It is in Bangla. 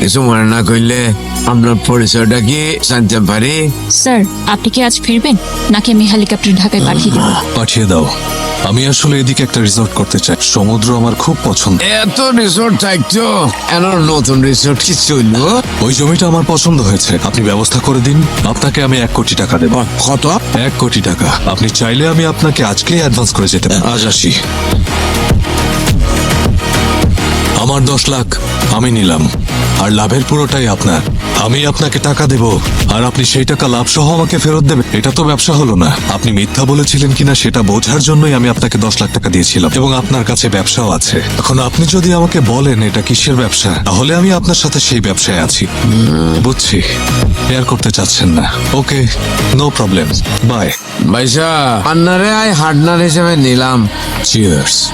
কিছু মনে না করলে আপনার পরিচয়টা কি জানতে পারি? স্যার আপনি কি আজ ফিরবেন? নাকি আমি হেলিকপ্টার ঢাকায় পাঠিয়ে দেবো? পাঠিয়ে দাও। আমি আসলে এদিকে একটা রিসর্ট করতে চাই। সমুদ্র আমার খুব পছন্দ। এত রিসোর্ট থাকতো এন নতুন রিসোর্ট কি চলল ওই জমিটা আমার পছন্দ হয়েছে। আপনি ব্যবস্থা করে দিন। আপনাকে আমি এক কোটি টাকা দেব। কত? এক কোটি টাকা। আপনি চাইলে আমি আপনাকে আজকেই অ্যাডভান্স করে যেতে পারি। আজ আসি। আমার দশ লাখ আমি নিলাম। আর লাভের পুরোটাই আপনার। আমি আপনাকে টাকা দেব আর আপনি সেই টাকা লাভ সহ আমাকে ফেরত দেবেন এটা তো ব্যবসা হলো না। আপনি মিথ্যা বলেছিলেন কিনা সেটা বোঝার জন্যই আমি আপনাকে দশ লাখ টাকা দিয়েছিলাম এবং আপনার কাছে ব্যবসাও আছে। এখন আপনি যদি আমাকে বলেন এটা কিসের ব্যবসা তাহলে আমি আপনার সাথে সেই ব্যবসায় আছি। বুঝছি। এয়ার করতে চাচ্ছেন না। Okay no problem. বাই। ভাইসা আন্নারে আই হার্ডনার হিসেবে নিলাম। চিয়ার্স